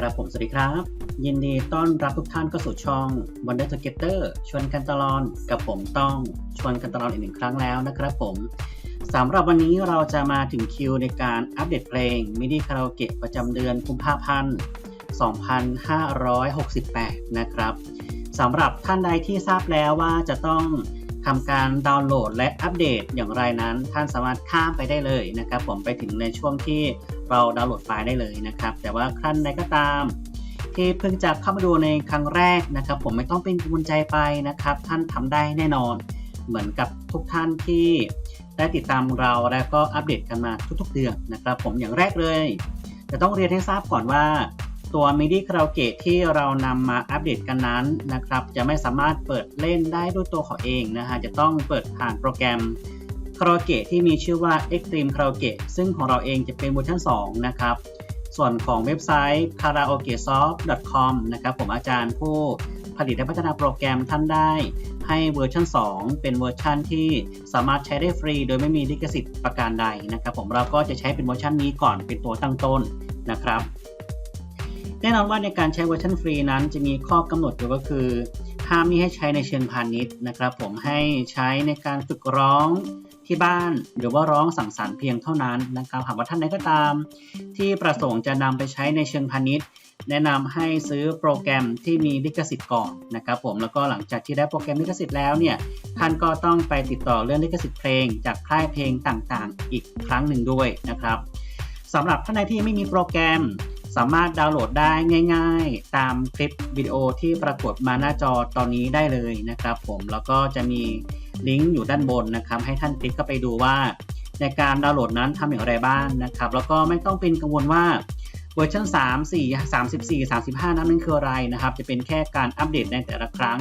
ครับผมสวัสดีครับ ยินดีต้อนรับทุกท่านเข้าสู่ช่อง Wonder Together ชวนกันตลอนกับผมต้องชวนกันตลอนอีกหนึ่งครั้งแล้วนะครับผมสำหรับวันนี้เราจะมาถึงคิวในการอัปเดตเพลง MIDI คาราโอเกะประจำเดือนกุมภาพันธ์2568 นะครับสำหรับท่านใดที่ทราบแล้วว่าจะต้อง ทำการดาวน์โหลดและอัปเดตอย่างไรนั้น ท่านสามารถข้ามไปได้เลยนะครับผมไปถึงในช่วงที่เราดาวน์โหลดไฟล์ได้เลยนะครับ แต่ว่าท่านใดก็ตาม ที่เพิ่งจะเข้ามาดูในครั้งแรกนะครับ ผมไม่ต้องเป็นกังวลใจไปนะครับ ท่านทำได้แน่นอน เหมือนกับทุกท่านที่ได้ติดตามเราแล้วก็อัปเดตกันมาทุกๆเดือนนะครับ ผมอย่างแรกเลยจะต้องเรียนให้ทราบก่อนว่า ตัว MIDI คาราโอเกะที่เรานำมาอัปเดตกันนั้นนะครับ จะไม่สามารถเปิดเล่นได้ด้วยตัวเขาเองนะฮะ จะต้องเปิดผ่านโปรแกรมคาราโอเกะที่มีชื่อว่า Extreme Karaoke ซึ่งของเราเองจะเป็นเวอร์ชัน2นะครับ ส่วนของเว็บไซต์ karaokesoft.com นะครับ ผมอาจารย์ผู้ผลิตและพัฒนาโปรแกรมท่านได้ ให้เวอร์ชัน2 เป็นเวอร์ชันที่สามารถใช้ได้ฟรี โดยไม่มีลิขสิทธิ์ประการใดนะครับ ผมเราก็จะใช้เป็นเวอร์ชันนี้ก่อนเป็นตัวตั้งต้นนะครับ แน่นอนว่าในการใช้เวอร์ชันฟรีนั้นจะมีข้อกำหนดอยู่ก็คือ ห้ามมีให้ใช้ในเชิงพาณิชย์นะครับ ผมให้ใช้ในการฝึกร้องที่บ้านหรือว่าร้องสังสรรค์เพียงเท่านั้นนะครับหากว่าท่านใดก็ตาม ที่ประสงค์จะนำไปใช้ในเชิงพาณิชย์แนะนำให้ซื้อโปรแกรมที่มีลิขสิทธิ์ก่อนนะครับผมแล้วก็หลังจากที่ได้โปรแกรมลิขสิทธิ์แล้วเนี่ยท่านก็ต้องไปติดต่อเรื่องลิขสิทธิ์เพลง จากค่ายเพลงต่างๆ อีกครั้งหนึ่งด้วยนะครับสำหรับท่านใดที่ไม่มีโปรแกรม สามารถดาวน์โหลดได้ง่าย ๆ ตามคลิปวิดีโอที่ปรากฏมาหน้าจอตอนนี้ได้เลยนะครับ ผมแล้วก็จะมีลิงก์อยู่ด้านบนนะครับ ให้ท่านคลิกเข้าไปดูว่า ในการดาวน์โหลดนั้นทำอย่างไรบ้างนะครับ แล้วก็ไม่ต้องเป็นกังวลว่าเวอร์ชัน3 4 34 35 นั้นมันคืออะไรนะครับ จะเป็นแค่การอัปเดตในแต่ละครั้ง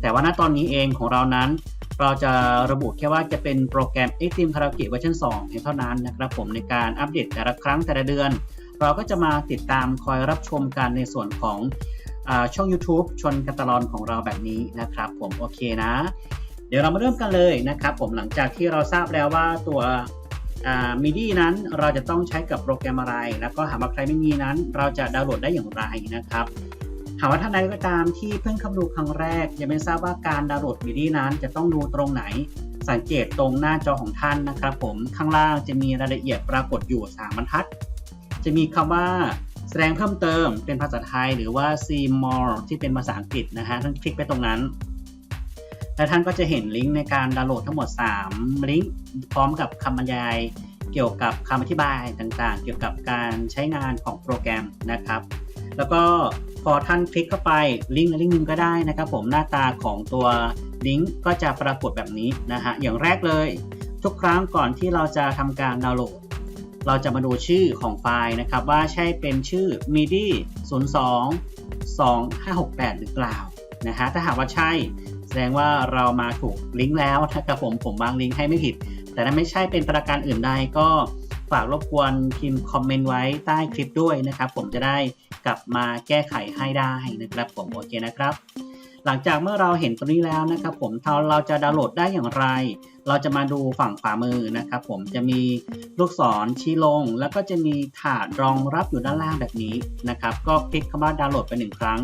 แต่ว่าณตอนนี้เองของเรานั้น เราจะระบุแค่ว่าจะเป็นโปรแกรม Extreme Karaoke เวอร์ชัน2เพียงเท่านั้นนะครับผมในการอัปเดตแต่ละครั้งแต่ละเดือน เราก็จะมาติดตามคอยรับชมกันในส่วนของอช่อง YouTube ชนกันตลอนของเราแบบนี้นะครับ ผมโอเคนะ เดี๋ยวเรามาเริ่มกันเลยนะครับผมหลังจากที่เราทราบแล้วว่าตัวมิดีนั้นเราจะต้องใช้กับโปรแกรมอะไร แล้วก็หากว่าใครไม่มีนั้น เราจะดาวน์โหลดได้อย่างไรนะครับหากว่าท่านใดก็ตามที่เพิ่งเข้ามาดูครั้งแรก ยังไม่ทราบว่าการดาวน์โหลดมิดีนั้นจะต้องดูตรงไหน สังเกตตรงหน้าจอของท่านนะครับ ผมข้างล่างจะมีรายละเอียดปรากฏอยู่ 3 บรรทัด จะมีคำว่าแสดงเพิ่มเติมเป็นภาษาไทยหรือว่า see more ที่เป็นภาษาอังกฤษนะฮะท่านคลิกไปตรงนั้น และท่านก็จะเห็นลิงก์ในการดาวน์โหลดทั้งหมด 3 ลิงก์พร้อมกับคำบรรยาย เกี่ยวกับคำอธิบายต่างๆ เกี่ยวกับการใช้งานของโปรแกรมนะครับ แล้วก็พอท่านคลิกเข้าไปลิงก์ลิงก์หนึ่งก็ได้นะครับ ผมหน้าตาของตัวลิงก์ก็จะปรากฏแบบนี้นะฮะอย่างแรกเลย ทุกครั้งก่อนที่เราจะทำการดาวน์โหลด เราจะมาดูชื่อของไฟล์นะครับว่าใช่เป็นชื่อ MIDI 02 2568 หรือเปล่านะฮะถ้าหากว่าใช่แสดงว่าเรามาถูกลิงก์แล้วนะครับผมผมวางลิงก์ให้ไม่ผิด แต่ถ้าไม่ใช่เป็นประการอื่นใดก็ฝากรบกวนพิมพ์คอมเมนต์ไว้ใต้คลิปด้วยนะครับ ผมจะได้กลับมาแก้ไขให้ได้นะครับผมโอเคนะครับ หลังจากเมื่อเราเห็นตรงนี้แล้วนะครับผมเราจะดาวน์โหลดได้อย่างไร เราจะมาดูฝั่งขวามือนะครับผมจะมีลูกศรชี้ลง แล้วก็จะมีถาดรองรับอยู่ด้านล่างแบบนี้นะครับก็คลิกคำว่าดาวน์โหลดไปหนึ่งครั้ง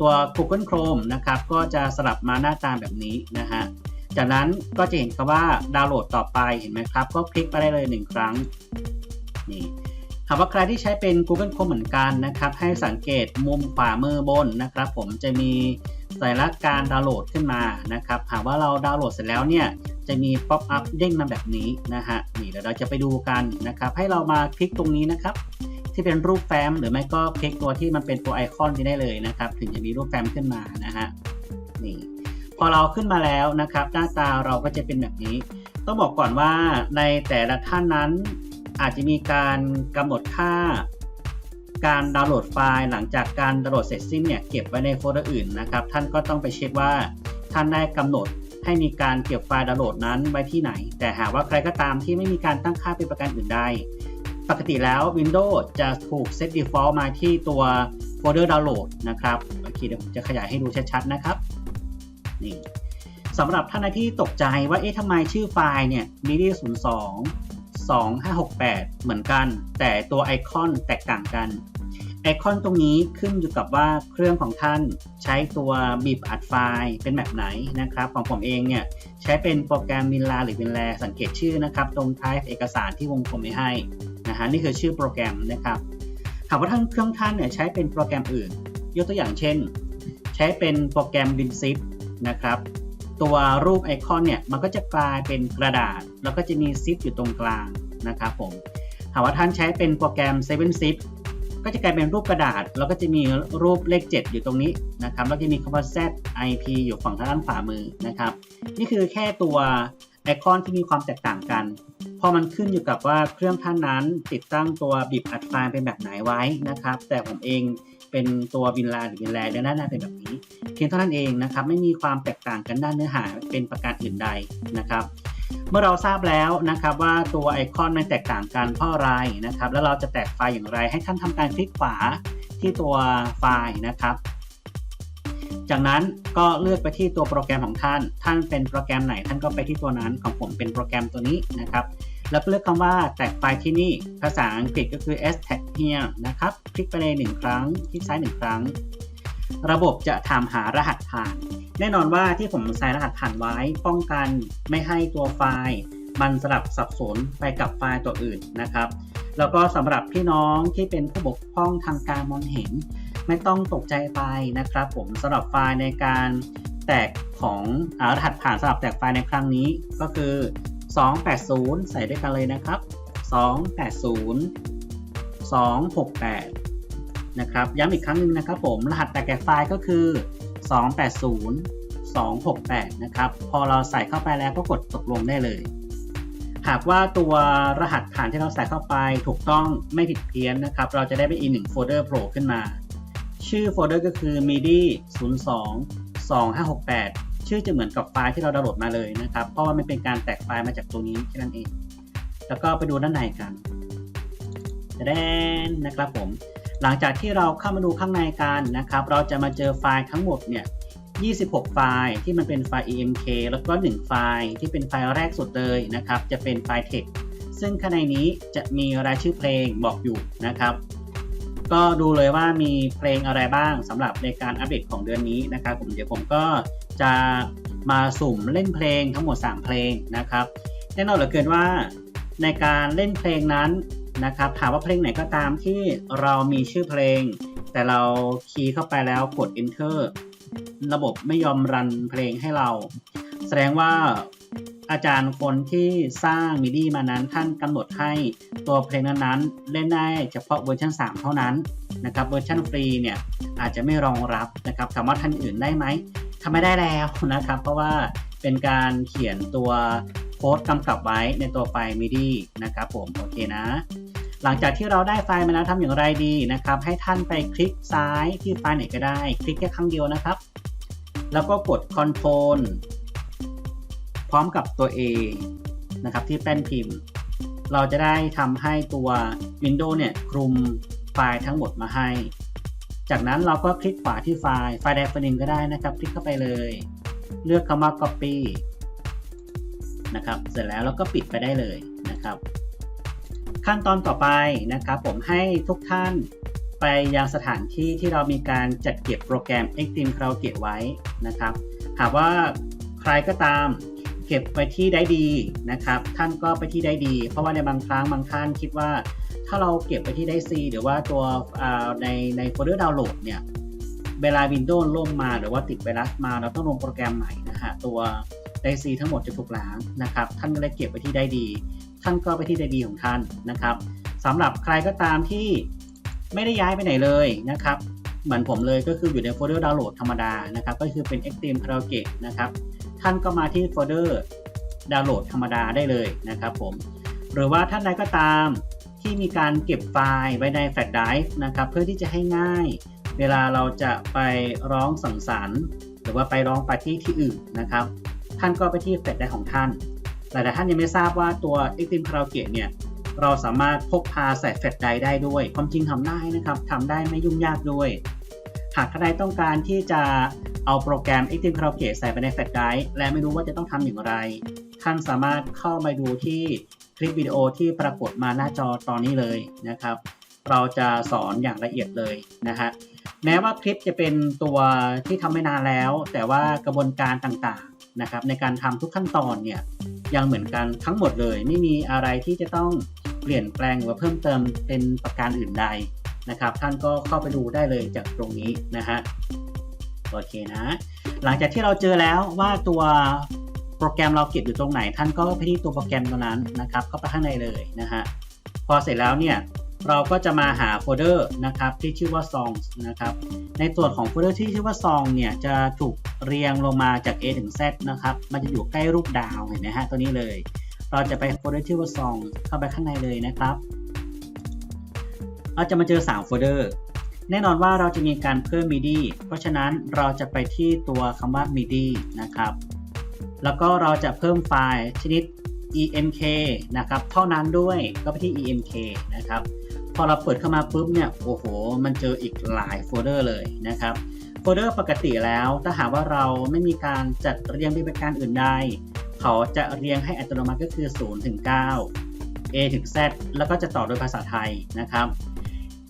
ตัว Google Chrome นะครับก็จะสลับมาหน้าตาแบบนี้นะฮะจากนั้นก็จะเห็นคำว่าดาวน์โหลดต่อไปเห็นไหมครับ ก็คลิกไปได้เลยหนึ่งครั้งนี่หากว่าใครที่ใช้เป็น Google Chrome เหมือนกันนะครับ ให้สังเกตมุมขวามือบนนะครับ ผมจะมี สัญลักษณ์การดาวน์โหลดขึ้นมานะครับ หากว่าเราดาวน์โหลดเสร็จแล้วเนี่ยจะมีป๊อปอัพเด้งมาแบบนี้นะฮะนี่เดี๋ยวเราจะไปดูกันนะครับ ให้เรามาคลิกตรงนี้นะครับ ที่เป็นรูปแฟ้มหรือไม่ก็คลิกตัวที่มันเป็นตัวไอคอนนี้ได้เลยนะครับ ถึงจะมีรูปแฟ้มขึ้นมานะฮะนี่พอเราขึ้นมาแล้วนะครับ หน้าตาเราก็จะเป็นแบบนี้ ต้องบอกก่อนว่าในแต่ละท่านนั้นอาจจะมีการกำหนดค่า การดาวน์โหลดไฟล์หลังจากการดาวน์โหลดเสร็จสิ้นเนี่ยเก็บไว้ในโฟลเดอร์อื่นนะครับ ท่านก็ต้องไปเช็คว่า ท่านได้กำหนดให้มีการเก็บไฟล์ดาวน์โหลดนั้นไว้ที่ไหน แต่หากว่าใครก็ตามที่ไม่มีการตั้งค่าเป็นประการอื่นใด ปกติแล้ว Windows จะถูก set default มาที่ตัวโฟลเดอร์ดาวน์โหลดนะครับโอเคเดี๋ยวผมจะขยายให้ดูชัดๆนะครับนี่สำหรับท่านที่ตกใจว่าเอ๊ะทำไมชื่อไฟล์เนี่ย MIDI 02 2568 เหมือนกัน แต่ตัวไอคอนแตกต่างกันไอคอนตรงนี้ขึ้นอยู่กับว่าเครื่องของท่านใช้ตัวบีบอัดไฟล์เป็นแบบไหนนะครับของผมเองเนี่ยใช้เป็นโปรแกรมมินลาหรือวินแลสังเกตชื่อนะครับตรงท้ายเอกสารที่วงกลมไว้ให้นะฮะนี่คือชื่อโปรแกรมนะครับหากว่าท่านเครื่องท่านเนี่ยใช้เป็นโปรแกรมอื่น ยกตัวอย่างเช่น ใช้เป็นโปรแกรม WinZip นะครับ ตัวรูปไอคอนเนี่ยมันก็จะกลายเป็นกระดาษ แล้วก็จะมีซิปอยู่ตรงกลางนะครับผมหากว่าท่านใช้เป็นโปรแกรม 7 Zip ก็จะกลายเป็นรูปกระดาษ แล้วก็จะมีรูปเลข 7 อยู่ตรงนี้นะครับแล้วจะมีคำว่า Z IP อยู่ฝั่งทางด้านขวามือนะครับ นี่คือแค่ตัวไอคอนที่มีความแตกต่างกัน พอมันขึ้นอยู่กับว่าเครื่องท่านนั้นติดตั้งตัวบีบอัดไฟล์เป็นแบบไหนไว้นะครับ แต่ผมเอง เป็นตัววินลาหรือวินแลเนี่ยน่าเป็นแบบนี้ เพียงเท่านั้นเองนะครับ ไม่มีความแตกต่างกันด้านเนื้อหาเป็นประการอื่นใดนะครับ เมื่อเราทราบแล้วนะครับว่าตัวไอคอนมันแตกต่างกันเพราะอะไรนะครับ แล้วเราจะแตกไฟล์อย่างไร ให้ท่านทำการคลิกขวาที่ตัวไฟล์นะครับ จากนั้นก็เลือกไปที่ตัวโปรแกรมของท่าน ท่านเป็นโปรแกรมไหนท่านก็ไปที่ตัวนั้นของผมเป็นโปรแกรมตัวนี้นะครับ แล้วเลือกคำว่าแตกไฟล์ที่นี่ ภาษาอังกฤษก็คือ s tag here นะครับ คลิกไปเลยหนึ่งครั้ง คลิกซ้ายหนึ่งครั้ง ระบบจะถามหารหัสผ่าน แน่นอนว่าที่ผมใส่รหัสผ่านไว้ ป้องกันไม่ให้ตัวไฟล์ มันสลับสับสนไปกับไฟล์ตัวอื่นนะครับ แล้วก็สำหรับพี่น้องที่เป็นผู้บกพร่องทางการมองเห็น ไม่ต้องตกใจไปนะครับ ผมสำหรับไฟล์ในการแตกของอรหัสผ่านสำหรับแตกไฟล์ในครั้งนี้ก็คือ 280 ใส่ด้วยกันเลยนะครับ 280 268 นะครับย้ำอีกครั้งหนึ่งนะครับผม รหัสแตกแกะไฟล์ก็คือ 280 268 นะครับ พอเราใส่เข้าไปแล้วก็กดตกลงได้เลย หากว่าตัวรหัสผ่านที่เราใส่เข้าไปถูกต้องไม่ผิดเพี้ยนนะครับ เราจะได้เป็นอีกหนึ่งโฟลเดอร์โผล่ขึ้นมา ชื่อโฟลเดอร์ก็คือ midi 02 2568 ชื่อจะเหมือนกับไฟล์ที่เราดาวน์โหลดมาเลยนะครับ เพราะว่ามันเป็นการแตกไฟล์มาจากตัวนี้แค่นั้นเอง แล้วก็ไปดูด้านในกันแดนนะครับผม หลังจากที่เราเข้ามาดูข้างในกันนะครับ เราจะมาเจอไฟล์ทั้งหมดเนี่ย 26 ไฟล์ที่มันเป็นไฟล์ EMK แล้วก็ 1 ไฟล์ที่เป็นไฟล์แรกสุดเลยนะครับ จะเป็นไฟล์ text ซึ่งข้างในนี้จะมีรายชื่อเพลงบอกอยู่นะครับ ก็ดูเลยว่ามีเพลงอะไรบ้างสำหรับในการอัปเดตของเดือนนี้นะครับผมเดี๋ยวผมก็ จะมาสุ่มเล่นเพลงทั้งหมด 3 เพลงนะครับ แน่นอนเหลือเกินว่าในการเล่นเพลงนั้นนะครับถามว่าเพลงไหนก็ตามที่เรามีชื่อเพลง แต่เราคีย์เข้าไปแล้วกด enter ระบบไม่ยอมรันเพลงให้เรา แสดงว่าอาจารย์คนที่สร้างมิดีมานั้นท่านกำหนดให้ตัวเพลงนั้นๆ เล่นได้เฉพาะเวอร์ชัน3 เท่านั้นนะครับเวอร์ชันฟรีเนี่ยอาจจะไม่รองรับนะครับถามว่าท่านอื่นได้ไหม ทำไม่ได้แล้วนะครับ เพราะว่าเป็นการเขียนตัวโค้ดกำกับไว้ในตัวไฟล์ MIDI นะครับผมโอเคนะ หลังจากที่เราได้ไฟล์มาแล้วทำอย่างไรดีนะครับ ให้ท่านไปคลิกซ้ายที่ไฟล์ไหนก็ได้ คลิกแค่ครั้งเดียวนะครับ แล้วก็กด Ctrl พร้อมกับตัว A นะครับที่แป้นพิมพ์ เราจะได้ทำให้ตัว Windows เนี่ยคลุมไฟล์ทั้งหมดมาให้ จากนั้นเราก็คลิกขวาที่ไฟล์ ไฟล์ใดไฟล์หนึ่งก็ได้นะครับ คลิกเข้าไปเลย เลือกคำว่า Copy นะครับ เสร็จแล้วเราก็ปิดไปได้เลยนะครับ ขั้นตอนต่อไปนะครับผมให้ทุกท่านไปยังสถานที่ที่เรามีการจัดเก็บโปรแกรม Extreme Karaoke ไว้นะครับ หากว่าใครก็ตามเก็บไว้ที่ได้ดีนะครับ ท่านก็ไปที่ได้ดี เพราะว่าในบางครั้งบางท่านคิดว่า ถ้าเราเก็บไปที่ได้ C หรือว่าตัวในในโฟลเดอร์ดาวน์โหลดเนี่ยเวลา Windows ล่มมาหรือว่าติดไวรัสมาเราต้องลงโปรแกรมใหม่นะฮะตัวได้ C ทั้งหมดจะถูกล้างนะครับท่านก็เลยเก็บไปที่ได้ดี ท่านก็ไปที่ได้ดีของท่านนะครับสำหรับใครก็ตามที่ไม่ได้ย้ายไปไหนเลยนะครับเหมือนผมเลยก็คืออยู่ในโฟลเดอร์ดาวน์โหลดธรรมดานะครับก็คือเป็น Extreme Karaoke นะครับท่านก็มาที่โฟลเดอร์ดาวน์โหลดธรรมดาได้เลยนะครับผมหรือว่าท่านใดก็ตาม ที่มีการเก็บไฟล์ไว้ในแฟลชไดรฟ์นะครับเพื่อที่จะให้ง่าย เวลาเราจะไปร้องสังสรรค์ หรือว่าไปร้องปาร์ตี้ที่อื่นนะครับ ท่านก็ไปที่แฟลชไดรฟ์ของท่านแต่ท่านยังไม่ทราบว่าตัว Extreme Karaoke เนี่ยเราสามารถพกพาใส่แฟลชไดรฟ์ได้ด้วย ความจริงทำได้นะครับทำได้ไม่ยุ่งยากด้วย หากใครต้องการที่จะเอาโปรแกรม Extreme Karaoke ใส่ไปในแฟลชไดรฟ์และไม่รู้ว่าจะต้องทำอย่างไร ท่านสามารถเข้ามาดูที่ คลิปวิดีโอที่ปรากฏมาหน้าจอตอนนี้เลยนะครับ เราจะสอนอย่างละเอียดเลยนะฮะแม้ว่าคลิปจะเป็นตัวที่ทำไม่นานแล้ว แต่ว่ากระบวนการต่างๆนะครับ ในการทำทุกขั้นตอนเนี่ยยังเหมือนกันทั้งหมดเลย ไม่มีอะไรที่จะต้องเปลี่ยนแปลงหรือเพิ่มเติมเป็นประการอื่นใดนะครับ ท่านก็เข้าไปดูได้เลยจากตรงนี้นะฮะโอเคนะ หลังจากที่เราเจอแล้วว่าตัว โปรแกรมเราเก็บอยู่ตรงไหน ท่านก็ไปที่ตัวโปรแกรมตัวนั้นนะครับเข้าไปข้างในเลยนะฮะ พอเสร็จแล้วเนี่ยเราก็จะมาหาโฟลเดอร์นะครับที่ชื่อว่า songs นะครับ ในส่วนของโฟลเดอร์ที่ชื่อว่า song เนี่ยจะถูกเรียงลงมาจาก A ถึง Z นะครับ มันจะอยู่ใกล้รูปดาวเห็นไหมฮะตัวนี้เลย เราจะไปโฟลเดอร์ชื่อว่า song เข้าไปข้างในเลยนะครับ เราจะมาเจอ3โฟลเดอร์ แน่นอนว่าเราจะมีการเพิ่ม MIDI เพราะฉะนั้นเราจะไปที่ตัวคำว่า MIDI นะครับ แล้วก็เราจะเพิ่มไฟล์ชนิด emk นะครับ เท่านั้นด้วยก็ไปที่ emk นะครับ พอเราเปิดเข้ามาปุ๊บเนี่ย โอ้โห มันเจออีกหลายโฟลเดอร์เลยนะครับ โฟลเดอร์ปกติแล้วถ้าหากว่าเราไม่มีการจัดเรียงเป็นการอื่นใด เขาจะเรียงให้อัตโนมัติก็คือ 0 ถึง 9 A ถึง Z แล้วก็จะต่อโดยภาษาไทยนะครับ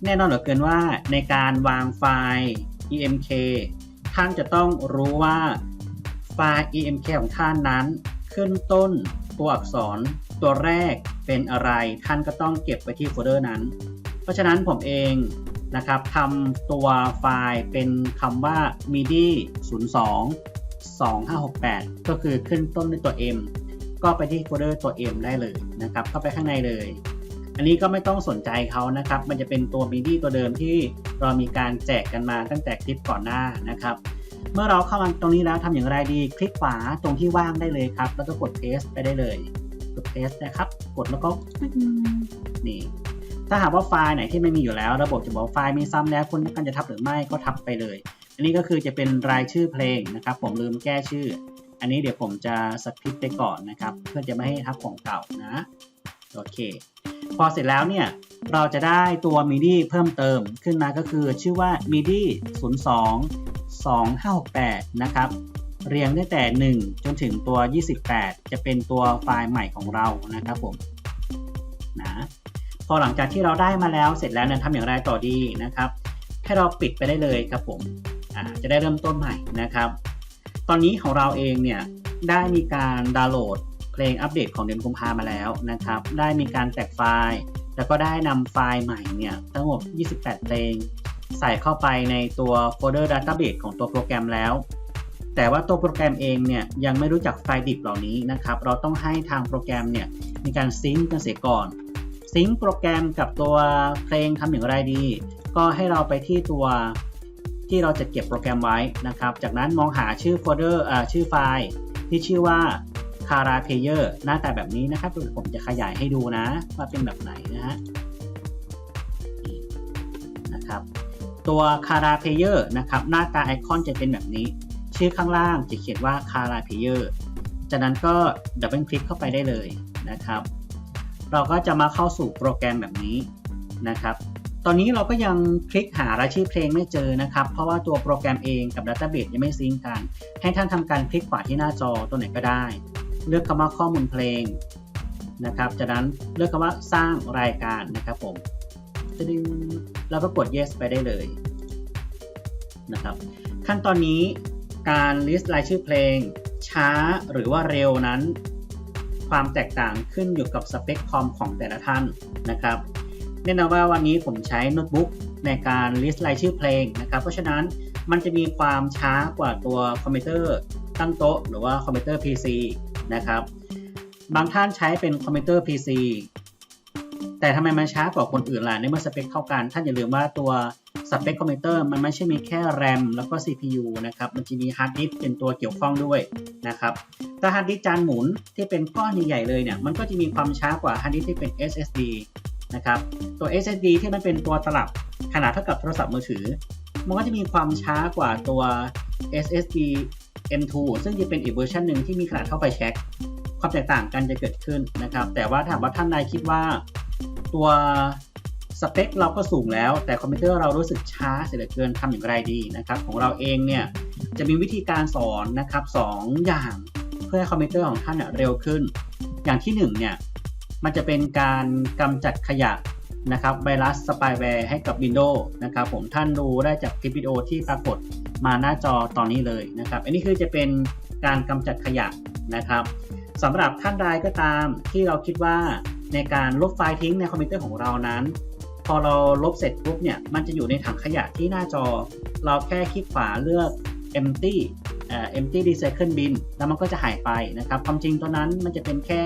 แน่นอนเหลือเกินว่าในการวางไฟล์ emk ท่านจะต้องรู้ว่า ไฟล์ emk ของท่านนั้น ขึ้นต้นตัวอักษรตัวแรกเป็นอะไร ท่านก็ต้องเก็บไว้ที่โฟลเดอร์นั้น เพราะฉะนั้นผมเองนะครับทำตัวไฟล์เป็นคำว่า midi 02 2568 ก็คือขึ้นต้นด้วยตัว m ก็ไปที่โฟลเดอร์ตัว m ได้เลยนะครับ เข้าไปข้างในเลย อันนี้ก็ไม่ต้องสนใจเขานะครับ มันจะเป็นตัว MIDI ตัวเดิมที่เรามีการแจกกันมาตั้งแต่คลิปก่อนหน้านะครับ เมื่อเราเข้ามาตรงนี้แล้วทำอย่างไรดี คลิกขวาตรงที่ว่างได้เลยครับ แล้วก็กด paste ไปได้เลย กด paste นะครับ กดแล้วก็นี่ ถ้าหากว่าไฟล์ไหนที่ไม่มีอยู่แล้ว ระบบจะบอกไฟล์มีซ้ำแล้วคุณต้องการจะทับหรือไม่ก็ทับไปเลย อันนี้ก็คือจะเป็นรายชื่อเพลงนะครับ ผมลืมแก้ชื่อ อันนี้เดี๋ยวผมจะสคริปต์ไปก่อนนะครับ เพื่อจะไม่ให้ทับของเก่านะโอเค พอเสร็จแล้วเนี่ยเราจะได้ตัว MIDI เพิ่มเติมขึ้นมาก็คือชื่อว่า MIDI 02 2568 นะครับ เรียงตั้งแต่ 1 จนถึงตัว 28 จะเป็นตัวไฟล์ใหม่ของเรานะครับผมนะพอหลังจากที่เราได้มาแล้วเสร็จแล้วเนี่ยทำอย่างไรต่อดีนะครับ ให้เราปิดไปได้เลยครับผมจะได้เริ่มต้นใหม่นะครับ ตอนนี้ของเราเองเนี่ยได้มีการดาวน์โหลดเพลงอัปเดตของเดือนกุมภามาแล้วนะครับ ได้มีการแตกไฟล์ แล้วก็ได้นำไฟล์ใหม่เนี่ยทั้งหมด 28 เพลง ใส่เข้าไปในตัวโฟลเดอร์ Database ของตัวโปรแกรมแล้ว แต่ว่าตัวโปรแกรมเองเนี่ยยังไม่รู้จักไฟล์ดิบเหล่านี้นะครับ เราต้องให้ทางโปรแกรมเนี่ยมีการซิงค์กันเสียก่อน ซิงค์โปรแกรมกับตัวเพลงทำอย่างไรดี ก็ให้เราไปที่ตัวที่เราจะเก็บโปรแกรมไว้นะครับ จากนั้นมองหาชื่อโฟลเดอร์ชื่อไฟล์ที่ชื่อว่าคาราเพเยอร์หน้าตาแบบนี้นะครับเดี๋ยวผมจะขยายให้ดูนะว่าเป็นแบบไหนนะฮะ ตัวคาราเพเยอร์นะครับหน้าตาไอคอนจะเป็นแบบนี้ ชื่อข้างล่างจะเขียนว่าคาราเพเยอร์จากนั้นก็ดับเบิลคลิกเข้าไปได้เลยนะครับ เราก็จะมาเข้าสู่โปรแกรมแบบนี้นะครับ ตอนนี้เราก็ยังคลิกหารายชื่อเพลงไม่เจอนะครับ เพราะว่าตัวโปรแกรมเองกับ Database ยังไม่ซิงก์กัน ให้ท่านทำการคลิกขวาที่หน้าจอตัวไหนก็ได้ เลือกคำว่าข้อมูลเพลงนะครับ จากนั้นเลือกคำว่าสร้างรายการนะครับผม จะดึงแล้วก็กด yes ไปได้เลยนะครับขั้นตอนนี้การ list รายชื่อเพลง ช้าหรือว่าเร็วนั้น ความแตกต่างขึ้นอยู่กับสเปคคอมของแต่ละท่านนะครับแน่นอนว่าวันนี้ผมใช้โน้ตบุ๊กในการ list รายชื่อเพลงนะครับ เพราะฉะนั้นมันจะมีความช้ากว่าตัวคอมพิวเตอร์ตั้งโต๊ะ หรือว่าคอมพิวเตอร์ PC นะครับ บางท่านใช้เป็นคอมพิวเตอร์ PC แต่ทำไมมันช้ากว่าคนอื่นล่ะในเมื่อสเปคเท่ากัน ท่านอย่าลืมว่าตัวสเปคคอมพิวเตอร์มันไม่ใช่มีแค่ RAM แล้วก็ CPU นะครับ มันจะมีฮาร์ดดิสก์เป็นตัวเกี่ยวข้องด้วยนะครับถ้าฮาร์ดดิสก์จานหมุนที่เป็นก้อนใหญ่ๆเลยเนี่ย มันก็จะมีความช้ากว่าฮาร์ดดิสก์ที่เป็น SSD นะครับตัว SSD ที่มันเป็นตัวตลับขนาดเท่ากับโทรศัพท์มือถือ มันก็จะมีความช้ากว่าตัว SSD M2 ซึ่งจะเป็นอีกเวอร์ชันหนึ่งที่มีขนาดเท่าไฟแช็กความแตกต่างกันจะเกิดขึ้นนะครับ แต่ว่าถ้าหากว่าท่านใดคิดว่า ตัวสเปคเราก็สูงแล้ว แต่คอมพิวเตอร์เรารู้สึกช้าเสียเหลือเกินทำอย่างไรดีนะครับของเราเองเนี่ยจะมีวิธีการสอนนะครับสองอย่างเพื่อให้คอมพิวเตอร์ของท่านเร็วขึ้น อย่างที่หนึ่งเนี่ยมันจะเป็นการกำจัดขยะนะครับไวรัสสปายแวร์ให้กับ Windows นะครับผมท่านดูได้จากคลิปวิดีโอที่ปรากฏมาหน้าจอตอนนี้เลยนะครับ อันนี้คือจะเป็นการกำจัดขยะนะครับสำหรับท่านใดก็ตามที่เราคิดว่า ในการลบไฟล์ทิ้งในคอมพิวเตอร์ของเรานั้น พอเราลบเสร็จปุ๊บเนี่ยมันจะอยู่ในถังขยะที่หน้าจอ เราแค่คลิกขวาเลือก empty เอ่อ empty recycle bin แล้วมันก็จะหายไปนะครับ ความจริงตัวนั้นมันจะเป็นแค่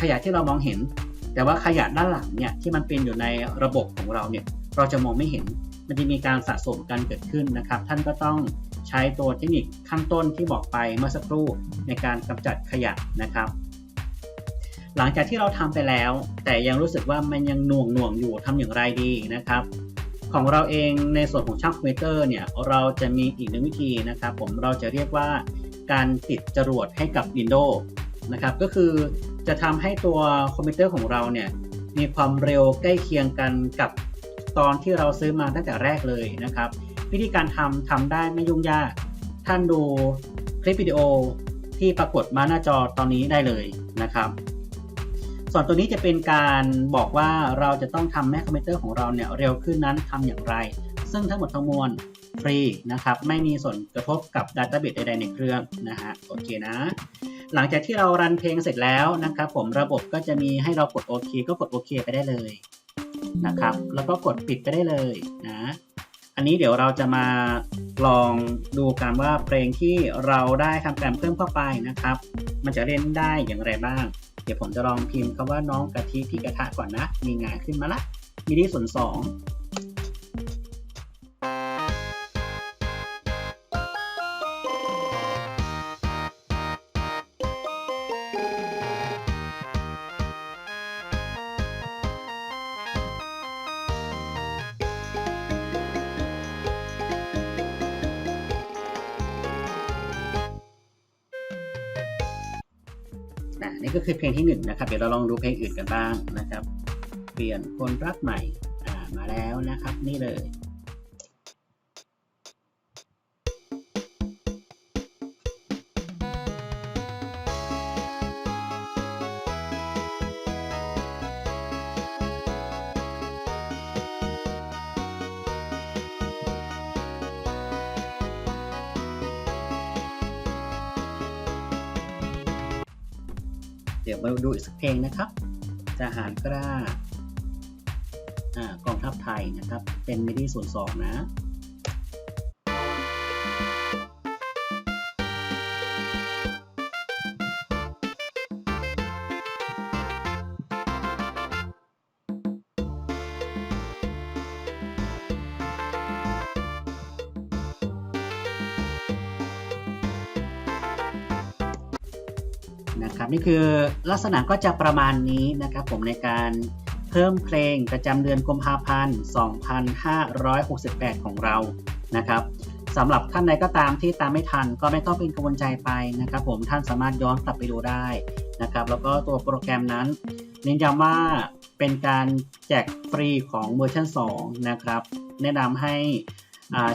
ขยะที่เรามองเห็น แต่ว่าขยะด้านหลังเนี่ยที่มันเป็นอยู่ในระบบของเราเนี่ยเราจะมองไม่เห็น มันจะมีการสะสมกันเกิดขึ้นนะครับ ท่านก็ต้องใช้ตัวเทคนิคข้างต้นที่บอกไปเมื่อสักครู่ในการกำจัดขยะนะครับ หลังจากที่เราทำไปแล้ว แต่ยังรู้สึกว่ามันยังหน่วงหน่วงอยู่ทำอย่างไรดีนะครับ ของเราเองในส่วนของช่างคอมพิวเตอร์เนี่ยเราจะมีอีกหนึ่งวิธีนะครับ ผมเราจะเรียกว่าการติดจรวดให้กับ Windows นะครับก็คือจะทำให้ตัวคอมพิวเตอร์ของเราเนี่ยมีความเร็วใกล้เคียงกันกับตอนที่เราซื้อมาตั้งแต่แรกเลยนะครับ วิธีการทำทำได้ไม่ยุ่งยาก ท่านดูคลิปวิดีโอที่ปรากฏมาหน้าจอตอนนี้ได้เลยนะครับ ส่วนตัวนี้จะเป็นการบอกว่าเราจะต้องทำให้คอมพิวเตอร์ของเราเนี่ยเร็วขึ้นนั้นทำอย่างไร ซึ่งทั้งหมดทั้งมวลฟรีนะครับ ไม่มีส่วนกระทบกับ Database ใดๆในเครื่องนะฮะโอเคนะ หลังจากที่เรารันเพลงเสร็จแล้วนะครับผมระบบก็จะมีให้เรากดโอเคก็กดโอเคไปได้เลยนะครับ แล้วก็กดปิดไปได้เลยนะ อันนี้เดี๋ยวเราจะมาลองดูกันว่าเพลงที่เราได้ทำการเพิ่มเข้าไปนะครับ มันจะเล่นได้อย่างไรบ้าง เดี๋ยวผมจะลองพิมพ์คำว่าน้องกะทิที่กระทะก่อนนะ มีงานขึ้นมาละมีที่ส่วนสอง นี่ก็คือเพลงที่หนึ่งนะครับ เดี๋ยวเราลองดูเพลงอื่นกันบ้างนะครับ เปลี่ยนคนรักใหม่ อ่า มาแล้วนะครับ นี่เลย ดี๋ยวมาดูอีกสักเพลงนะครับทหารกล้ากองทัพไทยนะครับ เป็นมิดีส่วนสองนะ นะครับนี่คือลักษณะก็จะประมาณนี้นะครับผมในการเพิ่มเพลงประจำเดือนกุมภาพันธ์ 2568 ของเรานะครับสำหรับท่านใดก็ตามที่ตามไม่ทันก็ไม่ต้องเป็นกังวลใจไปนะครับ ผมท่านสามารถย้อนกลับไปดูได้นะครับ แล้วก็ตัวโปรแกรมนั้นเน้นย้ำว่าเป็นการแจกฟรีของเวอร์ชัน2นะครับ แนะนำให้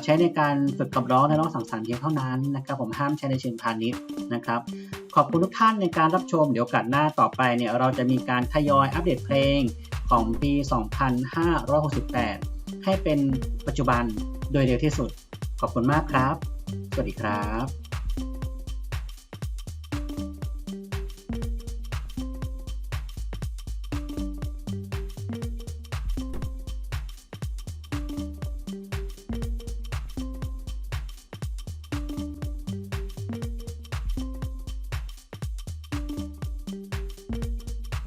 ใช้ในการฝึกกับร้องและร้องสังสรรค์เพียงเท่านั้นนะครับ ผมห้ามใช้ในเชิงพาณิชย์นะครับ ขอบคุณทุกท่านในการรับชมเดี๋ยวโอกันหน้าต่อไปเนี่ยเราจะมีการทยอยอัปเดตเพลงของปี 2568 ให้เป็นปัจจุบันโดยเร็วที่สุด ขอบคุณมากครับ สวัสดีครับ